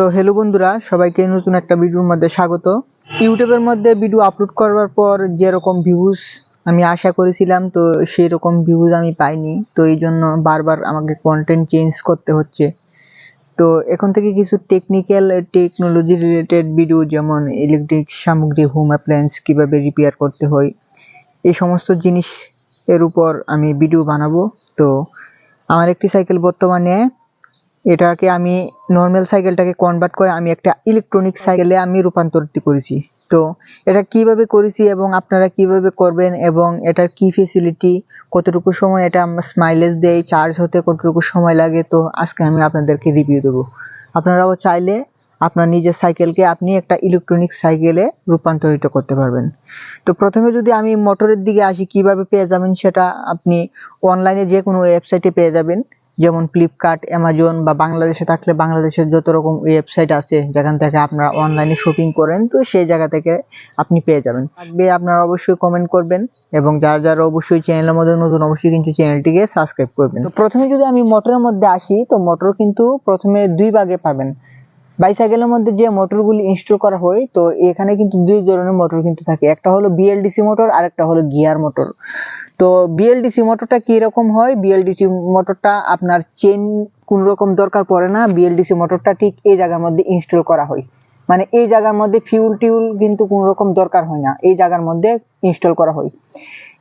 So hello বন্ধুরা, সবাইকে নতুন একটা ভিডিওর মধ্যে স্বাগত। ইউটিউবের মধ্যে ভিডিও আপলোড করবার পর যেরকম ভিউজ আমি আশা করেছিলাম, তো সেই রকম ভিউজ আমি পাইনি। তো এই জন্য বারবার আমাকে কন্টেন্ট চেঞ্জ করতে হচ্ছে। তো এখন থেকে কিছু টেকনিক্যাল টেকনোলজি রিলেটেড ভিডিও যেমন ইলেকট্রিক সামগ্রী হোম অ্যাপ্লায়েন্স কীভাবে রিপেয়ার করতে হয়, এই সমস্ত জিনিস এর উপর আমি ভিডিও বানাবো। তো আমার একটি সাইকেল বর্তমানে এটাকে আমি নর্মাল সাইকেলটাকে কনভার্ট করে আমি একটা ইলেকট্রনিক সাইকেলে আমি রূপান্তরিত করেছি। তো এটা কীভাবে করেছি এবং আপনারা কীভাবে করবেন এবং এটার কি ফেসিলিটি কতটুকু সময় এটা আমার স্মাইলেজ দেয় চার্জ হতে কতটুকু সময় লাগে, তো আজকে আমি আপনাদেরকে রিভিউ দেবো। আপনারাও চাইলে আপনার নিজের সাইকেলকে আপনি একটা ইলেকট্রনিক সাইকেলে রূপান্তরিত করতে পারবেন। তো প্রথমে যদি আমি মোটরের দিকে আসি, কীভাবে পেয়ে যাবেন সেটা আপনি অনলাইনে যে কোনো ওয়েবসাইটে পেয়ে যাবেন। যেমন ফ্লিপকার্ট অ্যামাজন বা বাংলাদেশে থাকলে বাংলাদেশের যত রকম ওয়েবসাইট আছে, যেখান থেকে আপনারা অনলাইনে শপিং করেন, তো সেই জায়গা থেকে আপনি পেয়ে যাবেন। থাকবে আপনারা অবশ্যই কমেন্ট করবেন এবং যারা যারা অবশ্যই চ্যানেলের মধ্যে নতুন, অবশ্যই কিন্তু চ্যানেলটিকে সাবস্ক্রাইব করবেন। তো প্রথমে যদি আমি মোটরের মধ্যে আসি, তো মোটর কিন্তু প্রথমে দুই ভাগে পাবেন। বাইসাইকেলের মধ্যে যে মোটরগুলি ইনস্টল করা হয়, তো এখানে কিন্তু দুই ধরনের মোটর কিন্তু থাকে। একটা হলো বিএলডিসি মোটর আর একটা হলো গিয়ার মোটর তো বিএলডিসি মোটরটা কি রকম হয়? বিএলডিসি মোটরটা আপনার চেন কোন রকম দরকার পড়ে না। বিএলডিসি মোটরটা ঠিক এই জায়গার মধ্যে ইনস্টল করা হয়। মানে এই জায়গার মধ্যে ফিউল টিউল কিন্তু কোন রকম দরকার হয় না। এই জায়গার মধ্যে ইনস্টল করা হয়।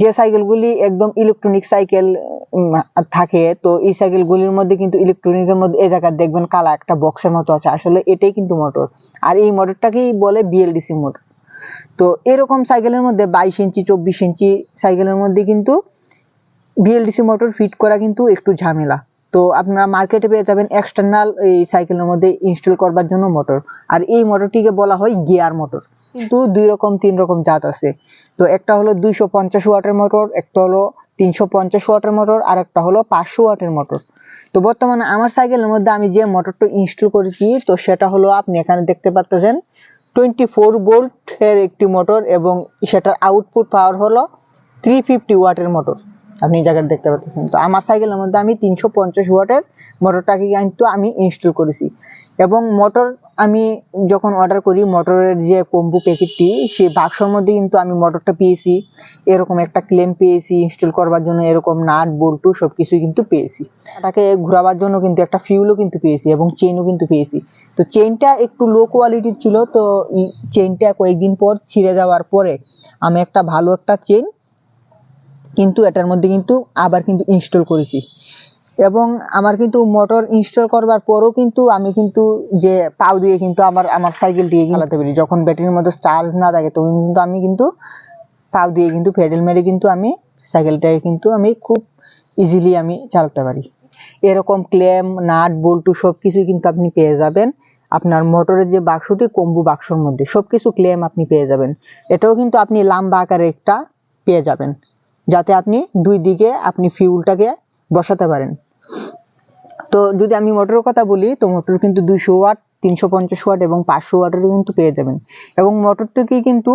যে সাইকেলগুলি একদম ইলেকট্রনিক সাইকেল থাকে, তো এই সাইকেলগুলির মধ্যে কিন্তু ইলেকট্রনিকের মধ্যে এই জায়গায় দেখবেন কালা একটা বক্সের মতো আছে। আসলে এটাই কিন্তু মোটর আর এই মোটরটাকেই বলে বিএলডিসি মোটর তো এরকম সাইকেলের মধ্যে বাইশ ইঞ্চি, চব্বিশ ইঞ্চি সাইকেলের মধ্যে কিন্তু বিএলডিসি মোটর ফিট করা কিন্তু একটু ঝামেলা। তো আপনারা মার্কেটে পেয়ে যাবেন এক্সটার্নাল এই সাইকেলের মধ্যে ইনস্টল করবার জন্য মোটর আর এই মোটরটিকে বলা হয় গিয়ার মোটর কিন্তু দুই রকম, তিন রকম জাত আছে। তো একটা হলো দুইশো পঞ্চাশ ওয়াটের মোটর একটা হলো তিনশো পঞ্চাশ ওয়াটের মোটর আর একটা হলো পাঁচশো ওয়াটের মোটর তো বর্তমানে আমার সাইকেলের মধ্যে আমি যে মোটরটা ইনস্টল করেছি, তো সেটা হলো আপনি এখানে দেখতে পাচ্ছেন টোয়েন্টি ফোর এর একটি মোটর এবং সেটার আউটপুট পাওয়ার হলো থ্রি ফিফটি ওয়াটের মোটর। আপনি এই জায়গায় দেখতে পাচ্ছেন। তো আমার সাইকেলের মধ্যে আমি তিনশো পঞ্চাশ ওয়াটের মোটরটাকে কিন্তু আমি ইনস্টল করেছি। এবং মোটর আমি যখন অর্ডার করি, মোটরের যে কম্বু প্যাকেটটি সেই বাক্সর মধ্যে কিন্তু আমি মোটরটা পেয়েছি। এরকম একটা ক্লেম পেয়েছি ইনস্টল করবার জন্য এরকম নাট বল্টু সব কিছুই কিন্তু পেয়েছি। এটাকে ঘোরাবার জন্য কিন্তু একটা ফিউলও কিন্তু পেয়েছি এবং চেনও কিন্তু পেয়েছি। তো চেনটা একটু লো কোয়ালিটির ছিল, তো চেনটা কয়েকদিন পর ছিঁড়ে যাওয়ার পরে আমি একটা ভালো একটা চেন কিন্তু এটার মধ্যে কিন্তু আবার কিন্তু ইনস্টল করেছি। এবং আমার কিন্তু মোটর ইনস্টল করবার পরও কিন্তু আমি কিন্তু যে পাও দিয়ে কিন্তু আমার আমার সাইকেল দিয়ে চালাতে পারি। যখন ব্যাটারির মধ্যে চার্জ না থাকে, তখন কিন্তু আমি কিন্তু পাও দিয়ে কিন্তু প্যাডেল মেরে কিন্তু আমি সাইকেলটাকে কিন্তু আমি খুব ইজিলি আমি চালাতে পারি। এরকম ক্লেম, নাট, বল্টু সব কিছুই কিন্তু আপনি পেয়ে যাবেন। আপনার মোটরের যে বাক্সটি, কম্বু বাক্সর মধ্যে, সবকিছু ক্লেম আপনি পেয়ে যাবেন। এটাও কিন্তু আপনি লম্বা আকারে একটা পেয়ে যাবেন, যাতে আপনি দুই দিকে আপনি ফিউলটাকে বসাতে পারেন। তো যদি আমি মোটরের কথা বলি, তো মোটর কিন্তু দুইশো ওয়াট, তিনশো পঞ্চাশ ওয়াট এবং পাঁচশো ওয়াটেরও কিন্তু পেয়ে যাবেন। এবং মোটরটিকে কিন্তু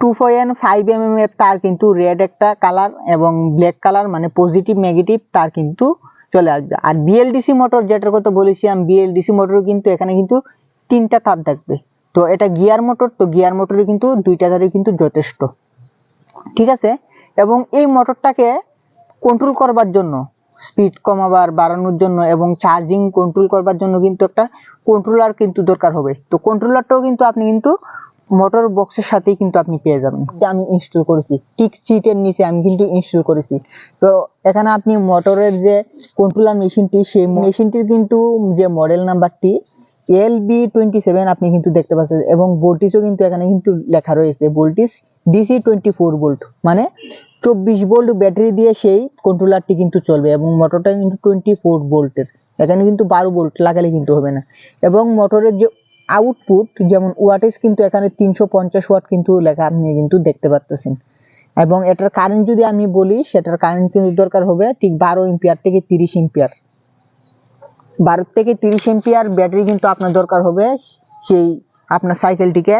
two point five M M এর তার কিন্তু রেড একটা কালার এবং ব্ল্যাক কালার মানে পজিটিভ নেগেটিভ তার কিন্তু চলে আসবে। আর বিএলডিসি মোটর যেটার কথা বলেছিলাম বিএলডিসি মোটর কিন্তু এখানে কিন্তু তিনটা তার থাকবে। তো এটা গিয়ার মোটর তো গিয়ার মোটরে কিন্তু দুইটা তারই কিন্তু যথেষ্ট। ঠিক আছে? এবং এই মোটরটাকে কন্ট্রোল করবার জন্য স্পিড কমাবার, বাড়ানোর জন্য এবং চার্জিং কন্ট্রোল করবার জন্য কিন্তু একটা কন্ট্রোলার কিন্তু দরকার হবে। তো কন্ট্রোলারটাও কিন্তু আপনি কিন্তু মোটর বক্সের সাথেই কিন্তু আপনি পেয়ে যাবেন। আমি ইনস্টল করেছি। টিক সিটের নিচে আমি কিন্তু ইনস্টল করেছি। তো এখানে আপনি মোটরের যে কন্ট্রোলার মেশিনটি সেই মেশিনটির কিন্তু যে মডেল নাম্বারটি এল বি টোয়েন্টি সেভেন আপনি কিন্তু দেখতে পাচ্ছেন। এবং ভোল্টেজও কিন্তু এখানে কিন্তু লেখা রয়েছে। Voltage DC twenty four volt মানে চব্বিশ ভোল্ট ব্যাটারি দিয়ে সেই কন্ট্রোলারটি কিন্তু চলবে। এবং মোটরটা কিন্তু টোয়েন্টি ফোর ভোল্টের এখানে কিন্তু বারো ভোল্ট লাগালে কিন্তু হবে না। এবং মোটরের যে আউটপুট যেমন ওয়াটেজ কিন্তু এখানে তিনশো পঞ্চাশ ওয়াট কিন্তু লেখা আপনি কিন্তু দেখতে পাচ্ছেন এবং এটার কারেন্ট যদি আমি বলি, সেটার কারেন্ট কিন্তু দরকার হবে ঠিক বারো এম্পিয়ার থেকে তিরিশ এম্পিয়ার বারো থেকে তিরিশ এম্পিয়ার ব্যাটারি কিন্তু আপনার দরকার হবে সেই আপনার সাইকেলটিকে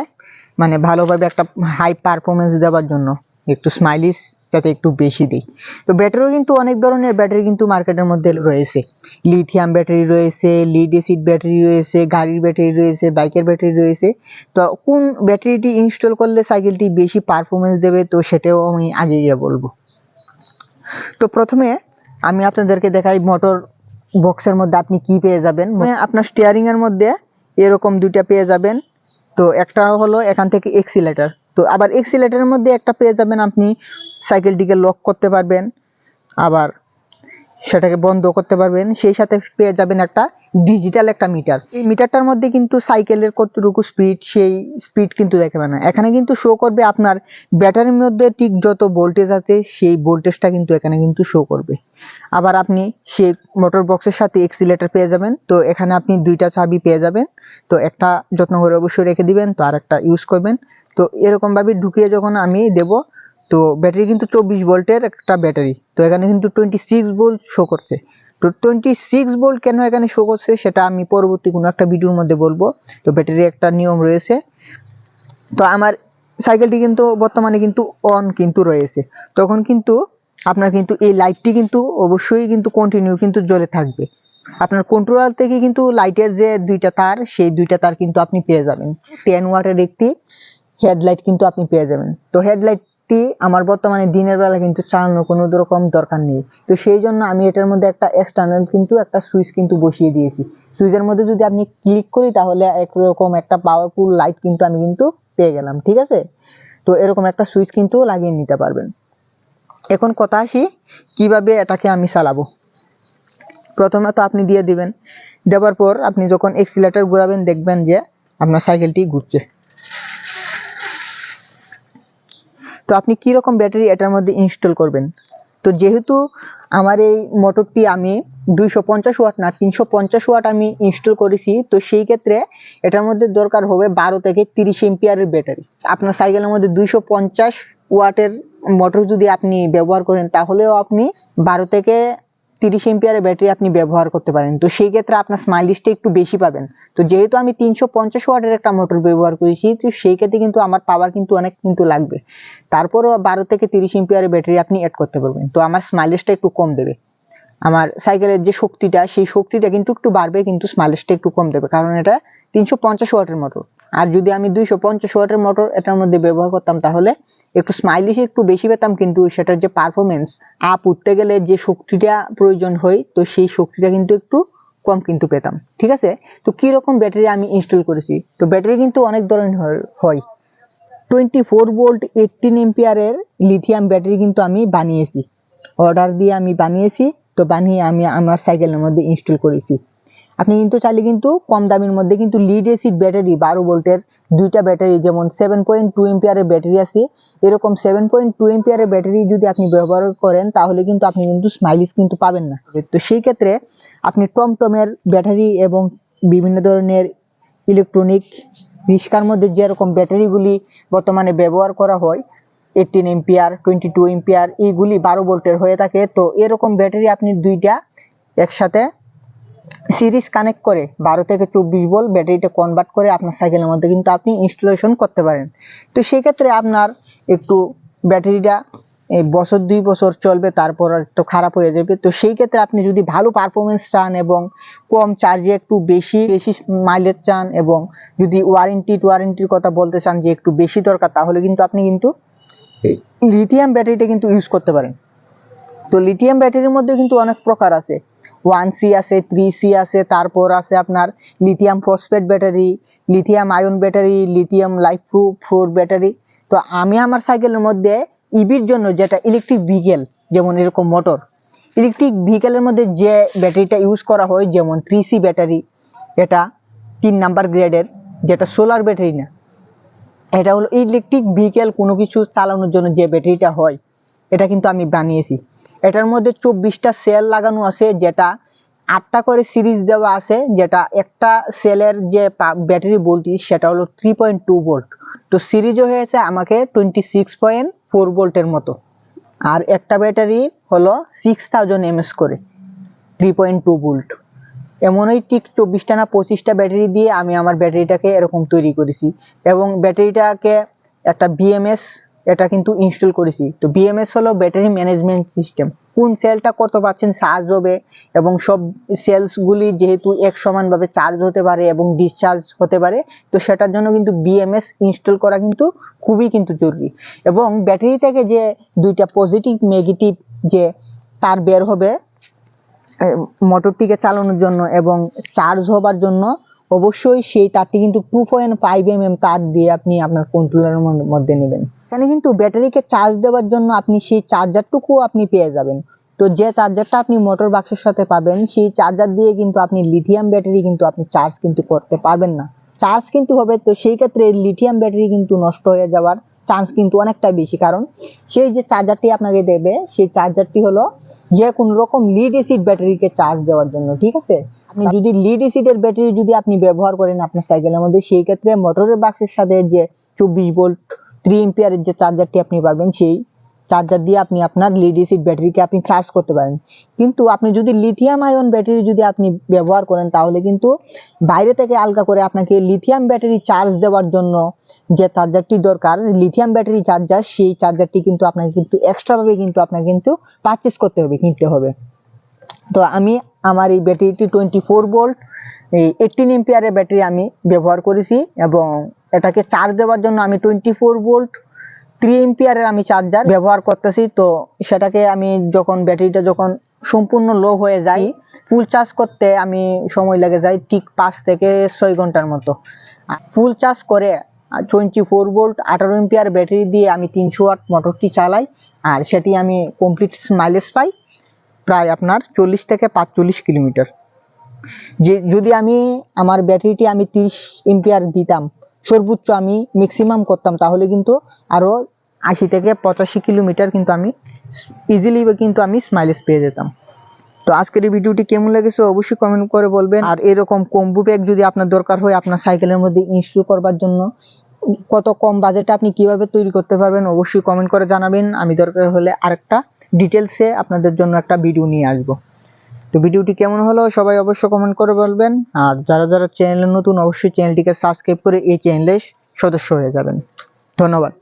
মানে ভালোভাবে একটা হাই পারফরমেন্স দেওয়ার জন্য। একটু স্মাইলিশ যাতে একটু বেশি দিই। তো ব্যাটারিও কিন্তু অনেক ধরনের ব্যাটারি কিন্তু মার্কেটের মধ্যে রয়েছে। লিথিয়াম ব্যাটারি রয়েছে লিড অ্যাসিড ব্যাটারি রয়েছে, গাড়ির ব্যাটারি রয়েছে বাইকের ব্যাটারি রয়েছে। তো কোন ব্যাটারিটি ইনস্টল করলে সাইকেলটি বেশি পারফরমেন্স দেবে, তো সেটাও আমি আগে গিয়ে বলব। তো প্রথমে আমি আপনাদেরকে দেখাই মোটর বক্সের মধ্যে আপনি কি পেয়ে যাবেন। আপনার স্টিয়ারিং এর মধ্যে এরকম দুইটা পেয়ে যাবেন। তো একটা হলো এখান থেকে এক্সিলেটার তো আবার এক্সিলেটারের মধ্যে একটা পেয়ে যাবেন আপনি সাইকেলটিকে লক করতে পারবেন। আবার সেটাকে বন্ধ করতে পারবেন। সেই সাথে পেয়ে যাবেন একটা ডিজিটাল একটা মিটার এই মিটারটার মধ্যে কিন্তু সাইকেলের কতটুকু স্পিড সেই স্পিড কিন্তু দেখাবে না। এখানে কিন্তু শো করবে আপনার ব্যাটারির মধ্যে ঠিক যত ভোল্টেজ আছে, সেই ভোল্টেজটা কিন্তু এখানে কিন্তু শো করবে। আবার আপনি সেই মোটর বক্সের সাথে এক্সিলেটার পেয়ে যাবেন। তো এখানে আপনি দুইটা চাবি পেয়ে যাবেন। তো একটা যত্ন করে অবশ্যই রেখে দিবেন। তো আর একটা ইউজ করবেন। তো এরকম ভাবে ঢুকিয়ে যখন আমি দেব, তো ব্যাটারি কিন্তু চব্বিশ ভোল্টের একটা ব্যাটারি। তো এখানে কিন্তু টোয়েন্টি সিক্স ভোল্ট শো করছে। তো টোয়েন্টি সিক্স ভোল্ট কেন এখানে শো করছে সেটা আমি পরবর্তী কোনো একটা ভিডিওর মধ্যে বলব। তো ব্যাটারি একটা নিয়ম রয়েছে। তো আমার সাইকেলটি কিন্তু বর্তমানে কিন্তু অন কিন্তু রয়েছে। তখন কিন্তু আপনার কিন্তু এই লাইটটি কিন্তু অবশ্যই কিন্তু কন্টিনিউ কিন্তু জ্বলে থাকবে। আপনার কন্ট্রোলার থেকে কিন্তু লাইটের যে দুইটা তার, সেই দুইটা তার কিন্তু আপনি পেয়ে যাবেন। টেন ওয়াটের একটি হেডলাইট কিন্তু আপনি পেয়ে যাবেন। তো হেডলাইটটি আমার বর্তমানে দিনের বেলা কিন্তু চালানোর কোনো রকম দরকার নেই। তো সেই জন্য আমি এটার মধ্যে একটা এক্সটার্নাল কিন্তু একটা সুইচ কিন্তু বসিয়ে দিয়েছি। সুইচের মধ্যে যদি আপনি ক্লিক করি তাহলে একরকম একটা পাওয়ারফুল লাইট কিন্তু আমি কিন্তু পেয়ে গেলাম, ঠিক আছে? তো এরকম একটা সুইচ কিন্তু লাগিয়ে নিতে পারবেন। এখন কথা আসি, কীভাবে এটাকে আমি চালাবো? প্রথমে তো আপনি দিয়ে দিবেন। দেওয়ার পর আপনি যখন এক্সিলেটার ঘোরাবেন দেখবেন যে আপনার সাইকেলটি ঘুরছে। তো আপনি কীরকম ব্যাটারি এটার মধ্যে ইনস্টল করবেন? তো যেহেতু আমার এই মোটরটি আমি দুইশো পঞ্চাশ ওয়াট না, তিনশো পঞ্চাশ ওয়াট আমি ইনস্টল করেছি, তো সেই ক্ষেত্রে এটার মধ্যে দরকার হবে বারো থেকে তিরিশ এম্পিয়ারের ব্যাটারি। আপনার সাইকেলের মধ্যে দুইশো পঞ্চাশ ওয়াটের মোটর যদি আপনি ব্যবহার করেন, তাহলেও আপনি বারো থেকে তিরিশ এম্পিয়ারের ব্যাটারি আপনি ব্যবহার করতে পারেন। তো সেই ক্ষেত্রে আপনার স্মাইলিশটা একটু বেশি পাবেন। তো যেহেতু আমি তিনশো পঞ্চাশ ওয়াটের একটা মোটর ব্যবহার করেছি, তো সেই ক্ষেত্রে কিন্তু আমার পাওয়ার কিন্তু অনেক কিন্তু লাগবে। তারপরও বারো থেকে তিরিশ এম্পিয়ারের ব্যাটারি আপনি অ্যাড করতে পারবেন। তো আমার স্মাইলেজটা একটু কম দেবে। আমার সাইকেলের যে শক্তিটা, সেই শক্তিটা কিন্তু একটু বাড়বে, কিন্তু স্মাইলেজটা একটু কম দেবে। কারণ এটা তিনশো পঞ্চাশ ওয়াটের মোটর আর যদি আমি দুইশো পঞ্চাশ ওয়াটের মোটর এটার মধ্যে ব্যবহার করতাম, তাহলে একটু স্মাইলিশ একটু বেশি পেতাম, কিন্তু সেটার যে পারফরমেন্স আপ উঠতে গেলে যে শক্তিটা প্রয়োজন হয়, তো সেই শক্তিটা কিন্তু একটু কম কিন্তু পেতাম। ঠিক আছে? তো কি রকম ব্যাটারি আমি ইনস্টল করেছি? তো ব্যাটারি কিন্তু অনেক ধরনের হয়- হয়। টোয়েন্টি ফোর ভোল্ট এইটিন এম্পিয়ারের লিথিয়াম ব্যাটারি কিন্তু আমি বানিয়েছি। অর্ডার দিয়ে আমি বানিয়েছি, তো বানিয়ে আমি আমার সাইকেলের মধ্যে ইনস্টল করেছি। আপনি কিন্তু চাইলে কিন্তু কম দামের মধ্যে কিন্তু লিড এসিড ব্যাটারি বারো ভোল্টের দুইটা ব্যাটারি যেমন সেভেন পয়েন্ট টু এম্পিয়ারের ব্যাটারি আছে। এরকম সেভেন পয়েন্ট টু এম্পিয়ারের ব্যাটারি যদি আপনি ব্যবহার করেন, তাহলে কিন্তু আপনি কিন্তু স্মাইলিস কিন্তু পাবেন না। তো সেই ক্ষেত্রে আপনি টমটমের ব্যাটারি এবং বিভিন্ন ধরনের ইলেকট্রনিক রিক্সার মধ্যে যেরকম ব্যাটারিগুলি বর্তমানে ব্যবহার করা হয় eighteen ampere twenty two ampere এইগুলি বারো ভোল্টের হয়ে থাকে। তো এরকম ব্যাটারি আপনি দুইটা একসাথে সিরিজ কানেক্ট করে বারো থেকে চব্বিশ বল ব্যাটারিটা কনভার্ট করে আপনার সাইকেলের মধ্যে কিন্তু আপনি ইনস্টলেশন করতে পারেন। তো সেই ক্ষেত্রে আপনার একটু ব্যাটারিটা এই বছর দুই বছর চলবে তারপর একটু খারাপ হয়ে যাবে। তো সেই ক্ষেত্রে আপনি যদি ভালো পারফরমেন্স চান এবং কম চার্জে একটু বেশি বেশি মাইলেজ চান এবং যদি ওয়ারেন্টি ওয়ারেন্টির কথা বলতে চান যে একটু বেশি দরকার তাহলে কিন্তু আপনি কিন্তু লিথিয়াম ব্যাটারিটা কিন্তু ইউজ করতে পারেন। তো লিথিয়াম ব্যাটারির মধ্যে কিন্তু অনেক প্রকার আছে। ওয়ান সি আছে থ্রি সি আছে, তারপর আছে আপনার lithium phosphate battery lithium ion battery lithium life four battery তো আমি আমার সাইকেলের মধ্যে ইভির জন্য যেটা ইলেকট্রিক ভেহিকেল যেমন এরকম মোটর ইলেকট্রিক ভেহিকেলের মধ্যে যে ব্যাটারিটা ইউজ করা হয়, যেমন থ্রি সি ব্যাটারি এটা তিন নাম্বার গ্রেডের যেটা সোলার ব্যাটারি না। এটা হলো ইলেকট্রিক ভেহিকেল কোনো কিছু চালানোর জন্য যে ব্যাটারিটা হয়, এটা কিন্তু আমি বানিয়েছি। এটার মধ্যে চব্বিশটা সেল লাগানো আছে, যেটা আটটা করে সিরিজ দেওয়া আছে, যেটা একটা সেলের যে ব্যাটারি ভোল্টেজ সেটা হলো থ্রি পয়েন্ট টু ভোল্ট তো সিরিজও হয়েছে আমাকে টোয়েন্টি সিক্স পয়েন্ট ফোর ভোল্টের মতো। আর একটা ব্যাটারি হলো সিক্স থাউজেন্ড এমএস করে থ্রি পয়েন্ট টু ভোল্ট এমনই ঠিক চব্বিশটা না পঁচিশটা ব্যাটারি দিয়ে আমি আমার ব্যাটারিটাকে এরকম তৈরি করেছি। এবং ব্যাটারিটাকে একটা বিএমএস এটা কিন্তু ইনস্টল করেছি। তো বিএমএস হলো ব্যাটারি ম্যানেজমেন্ট সিস্টেম কোন সেলটা কত পার্সেন্ট চার্জ হবে এবং সব সেলসগুলি যেহেতু এক সমানভাবে চার্জ হতে পারে এবং ডিসচার্জ হতে পারে, তো সেটার জন্য কিন্তু বিএমএস ইনস্টল করা কিন্তু খুবই কিন্তু জরুরি। এবং ব্যাটারি থেকে যে দুইটা পজিটিভ নেগেটিভ যে তার বের হবে মোটরটিকে চালানোর জন্য এবং চার্জ হবার জন্য, অবশ্যই সেই তারটি কিন্তু two point five M M তার দিয়ে আপনি আপনার কন্ট্রোলারের মধ্যে নেবেন। এখানে কিন্তু ব্যাটারিকে চার্জ দেওয়ার জন্য আপনি সেই চার্জারটুকু আপনি পেয়ে যাবেন। তো যে চার্জারটা আপনি মোটর বাক্সের সাথে পাবেন, সেই চার্জার দিয়ে কিন্তু আপনি লিথিয়াম ব্যাটারি কিন্তু আপনি চার্জ কিন্তু করতে পারবেন না। চার্জ কিন্তু হবে, তো সেই ক্ষেত্রে লিথিয়াম ব্যাটারি কিন্তু নষ্ট হয়ে যাওয়ার চান্স কিন্তু অনেকটা বেশি। কারণ সেই যে চার্জারটি আপনাকে দেবে, সেই চার্জারটি হলো যে কোনো রকম লিড এসিড ব্যাটারিকে চার্জ দেওয়ার জন্য, ঠিক আছে? আপনি যদি লিড এসিডের ব্যাটারি যদি আপনি ব্যবহার করেন আপনার সাইকেলের মধ্যে, সেই ক্ষেত্রে মোটরের বাক্সের সাথে যে চব্বিশ ভোল্ট থ্রি এম্পিয়ারের যে চার্জারটি আপনি পাবেন, সেই চার্জার দিয়ে আপনি আপনার লিড এসিড ব্যাটারিকে আপনি চার্জ করতে পারেন। কিন্তু আপনি যদি লিথিয়াম আয়ন ব্যাটারি যদি আপনি ব্যবহার করেন, তাহলে কিন্তু বাইরে থেকে আলগা করে আপনাকে লিথিয়াম ব্যাটারি চার্জ দেওয়ার জন্য যে চার্জারটি দরকার লিথিয়াম ব্যাটারি চার্জার সেই চার্জারটি কিন্তু আপনাকে কিন্তু এক্সট্রাভাবে কিন্তু আপনাকে কিন্তু পারচেস করতে হবে, কিনতে হবে। তো আমি আমার এই ব্যাটারিটি টোয়েন্টি ফোর ভোল্ট এই এইটিন এম্পিয়ারের ব্যাটারি আমি ব্যবহার করেছি এবং এটাকে চার্জ দেওয়ার জন্য আমি টোয়েন্টি ফোর ভোল্ট থ্রি এম্পিয়ারের আমি চার্জার ব্যবহার করতেছি। তো সেটাকে আমি যখন ব্যাটারিটা যখন সম্পূর্ণ লো হয়ে যায় ফুল চার্জ করতে আমি সময় লেগে যায় ঠিক পাঁচ থেকে ছয় ঘণ্টার মতো। ফুল চার্জ করে টোয়েন্টি ফোর ভোল্ট আঠারো এম্পিয়ার ব্যাটারি দিয়ে আমি তিনশো ওয়াট মোটরটি চালাই। আর সেটি আমি কমপ্লিট মাইলেজ পাই প্রায় আপনার চল্লিশ থেকে পাঁচচল্লিশ কিলোমিটার। যে, যদি আমি আমার ব্যাটারিটি আমি তিরিশ এম্পিয়ার দিতাম সর্বোচ্চ আমি ম্যাক্সিমাম করতাম, তাহলে কিন্তু আরও আশি থেকে পঁচাশি কিলোমিটার কিন্তু আমি ইজিলি কিন্তু আমি স্মাইলেজ পেয়ে যেতাম। তো আজকের এই ভিডিওটি কেমন লেগেছে অবশ্যই কমেন্ট করে বলবেন। আর এরকম কম্বো ব্যাগ যদি আপনার দরকার হয়, আপনার সাইকেলের মধ্যে ইনস্টল করবার জন্য, কত কম বাজেটে আপনি কীভাবে তৈরি করতে পারবেন অবশ্যই কমেন্ট করে জানাবেন। আমি দরকার হলে আরেকটা ডিটেলসে আপনাদের জন্য একটা ভিডিও নিয়ে আসব। তো ভিডিওটি কেমন হলো সবাই অবশ্যই কমেন্ট করে বলবেন। আর যারা যারা চ্যানেলে নতুন, অবশ্যই চ্যানেলটিকে সাবস্ক্রাইব করে এই চ্যানেলের সদস্য হয়ে যাবেন। ধন্যবাদ।